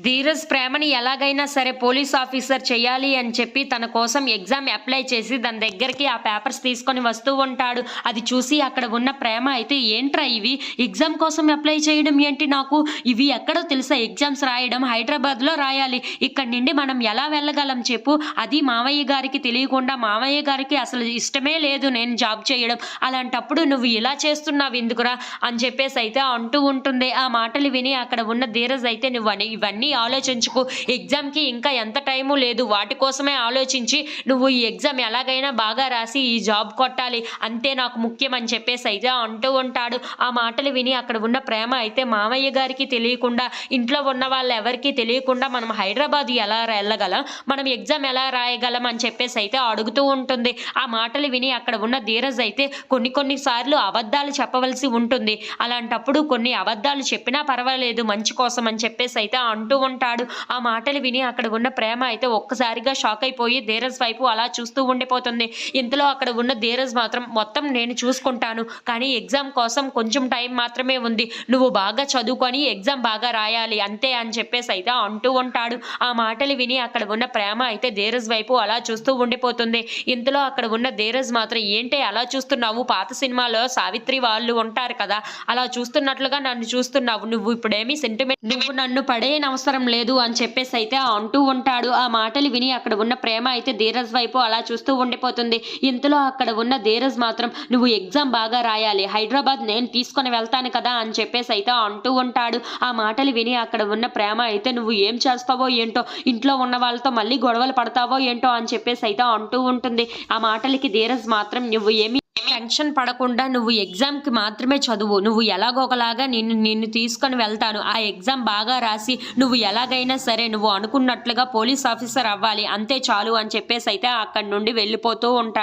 ధీరజ్ ప్రేమని ఎలాగైనా సరే పోలీస్ ఆఫీసర్ చేయాలి అని చెప్పి తన కోసం ఎగ్జామ్ అప్లై చేసి దాని దగ్గరికి ఆ పేపర్స్ తీసుకొని వస్తూ ఉంటాడు. అది చూసి అక్కడ ఉన్న ప్రేమ అయితే ఏంట్రా ఇవి? ఎగ్జామ్ కోసం అప్లై చేయడం ఏంటి నాకు? ఇవి ఎక్కడో తెలుసా? ఎగ్జామ్స్ రాయడం హైదరాబాద్లో రాయాలి. ఇక్కడి నుండి మనం ఎలా వెళ్ళగలం చెప్పు. అది మావయ్య గారికి తెలియకుండా మావయ్య గారికి అసలు ఇష్టమే లేదు నేను జాబ్ చేయడం. అలాంటప్పుడు నువ్వు ఇలా చేస్తున్నావు ఎందుకురా? అని చెప్పేసి అయితే అంటూ ఉంటుంది. ఆ మాటలు విని అక్కడ ఉన్న ధీరజ్ అయితే నువ్వు అని ఇవన్నీ ఆలోచించుకు. ఎగ్జామ్కి ఇంకా ఎంత టైము లేదు. వాటి కోసమే ఆలోచించి నువ్వు ఈ ఎగ్జామ్ ఎలాగైనా బాగా రాసి ఈ జాబ్ కొట్టాలి. అంతే నాకు ముఖ్యం అని చెప్పేసి అయితే అంటూ ఉంటాడు. ఆ మాటలు విని అక్కడ ఉన్న ప్రేమ అయితే మామయ్య గారికి తెలియకుండా ఇంట్లో ఉన్న వాళ్ళు ఎవరికీ తెలియకుండా మనం హైదరాబాద్ ఎలా వెళ్ళగలం మనం ఎగ్జామ్ ఎలా రాయగలం అని చెప్పేసి అయితే అడుగుతూ ఉంటుంది. ఆ మాటలు విని అక్కడ ఉన్న ధీరజ్ అయితే కొన్ని కొన్నిసార్లు అబద్ధాలు చెప్పవలసి ఉంటుంది. అలాంటప్పుడు కొన్ని అబద్ధాలు చెప్పినా పర్వాలేదు. మంచి కోసం అని చెప్పేసి అయితే అంటూ అంటూ ఉంటాడు. ఆ మాటలు విని అక్కడ ఉన్న ప్రేమ అయితే ఒక్కసారిగా షాక్ అయిపోయి ధీరజ్ వైపు అలా చూస్తూ ఉండిపోతుంది. ఇంతలో అక్కడ ఉన్న ధీరజ్ మాత్రం మొత్తం నేను చూసుకుంటాను. కానీ ఎగ్జామ్ కోసం కొంచెం టైం మాత్రమే ఉంది. నువ్వు బాగా చదువుకొని ఎగ్జామ్ బాగా రాయాలి. అంతే అని చెప్పేసి అయితే అంటూ ఉంటాడు. ఆ మాటలు విని అక్కడ ఉన్న ప్రేమ అయితే ధీరజ్ వైపు అలా చూస్తూ ఉండిపోతుంది. ఇంతలో అక్కడ ఉన్న ధీరజ్ మాత్రం ఏంటి అలా చూస్తున్నావు? పాత సినిమాలో సావిత్రి వాళ్ళు ఉంటారు కదా అలా చూస్తున్నట్లుగా నన్ను చూస్తున్నావు. నువ్వు ఇప్పుడేమి సెంటిమెంట్ నువ్వు నన్ను పడేయనవసరం అవసరం లేదు అని చెప్పేసి అయితే అంటూ ఉంటాడు. ఆ మాటలు విని అక్కడ ఉన్న ప్రేమ అయితే ధీరజ్ వైపు అలా చూస్తూ ఉండిపోతుంది. ఇంతలో అక్కడ ఉన్న ధీరజ్ మాత్రం నువ్వు ఎగ్జామ్ బాగా రాయాలి. హైదరాబాద్ నేను తీసుకొని వెళ్తాను కదా అని చెప్పేసి అయితే అంటూ ఉంటాడు. ఆ మాటలు విని అక్కడ ఉన్న ప్రేమ అయితే నువ్వు ఏం చేస్తావో ఏంటో? ఇంట్లో ఉన్న వాళ్ళతో మళ్ళీ గొడవలు పడతావో ఏంటో? అని చెప్పేసి అయితే అంటూ ఉంటుంది. ఆ మాటలకి ధీరజ్ మాత్రం నువ్వు ఏమి టెన్షన్ పడకుండా నువ్వు ఎగ్జామ్కి మాత్రమే చదువు. నువ్వు ఎలాగోకలాగా నిన్ను నిన్ను తీసుకొని వెళ్తాను. ఆ ఎగ్జామ్ బాగా రాసి నువ్వు ఎలాగైనా సరే నువ్వు అనుకున్నట్లుగా పోలీస్ ఆఫీసర్ అవ్వాలి. అంతే చాలు అని చెప్పేసి అయితే అక్కడి నుండి వెళ్ళిపోతూ ఉంటాడు.